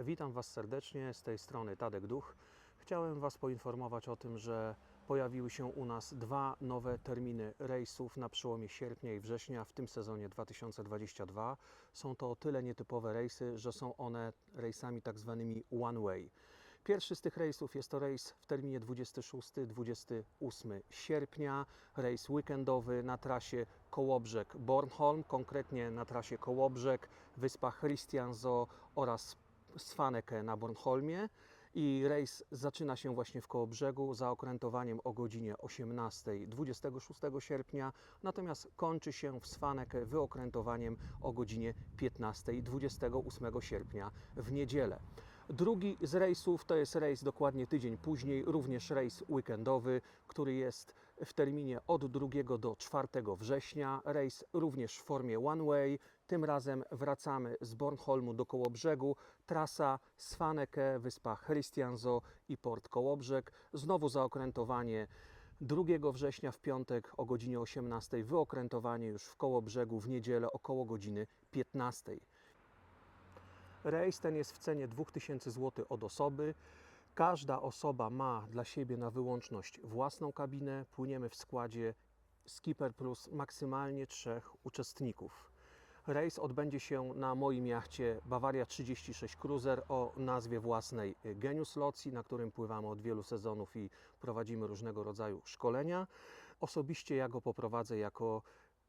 Witam Was serdecznie, z tej strony Tadek Duch. Chciałem Was poinformować o tym, że pojawiły się u nas dwa nowe terminy rejsów na przełomie sierpnia i września w tym sezonie 2022. Są to o tyle nietypowe rejsy, że są one rejsami tak zwanymi one way. Pierwszy z tych rejsów jest to rejs w terminie 26-28 sierpnia, rejs weekendowy na trasie Kołobrzeg-Bornholm, konkretnie na trasie Kołobrzeg, wyspa Christianso oraz Svaneke na Bornholmie. I rejs zaczyna się właśnie w Kołobrzegu za okrętowaniem o godzinie 18 26 sierpnia, natomiast kończy się w Svaneke wyokrętowaniem o godzinie 15 28 sierpnia w niedzielę. Drugi z rejsów to jest rejs dokładnie tydzień później, również rejs weekendowy, który jest w terminie od 2 do 4 września. Rejs również w formie one way. Tym razem wracamy z Bornholmu do Kołobrzegu. Trasa Svaneke, wyspa Christianso i port Kołobrzeg. Znowu zaokrętowanie 2 września w piątek o godzinie 18, wyokrętowanie już w Kołobrzegu w niedzielę około godziny 15. Rejs ten jest w cenie 2000 zł od osoby. Każda osoba ma dla siebie na wyłączność własną kabinę. Płyniemy w składzie Skipper Plus maksymalnie trzech uczestników. Rejs odbędzie się na moim jachcie Bawaria 36 Cruiser o nazwie własnej Genius Locji, na którym pływamy od wielu sezonów i prowadzimy różnego rodzaju szkolenia. Osobiście ja go poprowadzę jako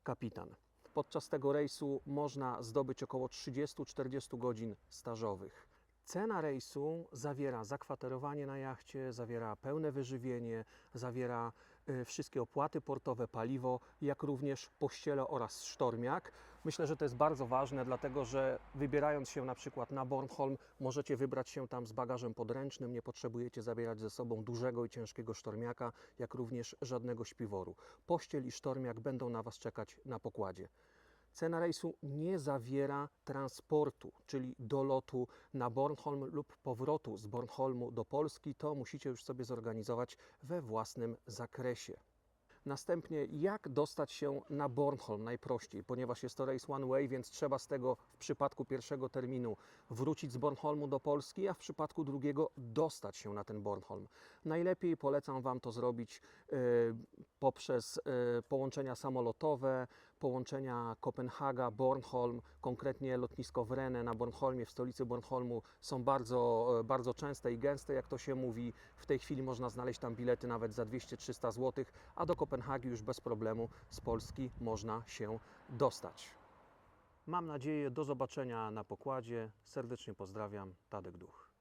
kapitan. Podczas tego rejsu można zdobyć około 30-40 godzin stażowych. Cena rejsu zawiera zakwaterowanie na jachcie, zawiera pełne wyżywienie, zawiera y, wszystkie opłaty portowe, paliwo, jak również pościele oraz sztormiak. Myślę, że to jest bardzo ważne, dlatego że wybierając się na przykład na Bornholm, możecie wybrać się tam z bagażem podręcznym, nie potrzebujecie zabierać ze sobą dużego i ciężkiego sztormiaka, jak również żadnego śpiworu. Pościel i sztormiak będą na Was czekać na pokładzie. Cena rejsu nie zawiera transportu, czyli dolotu na Bornholm lub powrotu z Bornholmu do Polski. To musicie już sobie zorganizować we własnym zakresie. Następnie, jak dostać się na Bornholm najprościej, ponieważ jest to rejs one way, więc trzeba z tego w przypadku pierwszego terminu wrócić z Bornholmu do Polski, a w przypadku drugiego dostać się na ten Bornholm. Najlepiej polecam Wam to zrobić e, poprzez e, połączenia samolotowe, połączenia Kopenhaga, Bornholm, konkretnie lotnisko Wrene na Bornholmie, w stolicy Bornholmu są bardzo, e, bardzo częste i gęste, jak to się mówi. W tej chwili można znaleźć tam bilety nawet za 200-300 zł, a do Kopenhagi już bez problemu z Polski można się dostać. Mam nadzieję do zobaczenia na pokładzie. Serdecznie pozdrawiam, Tadek Duch.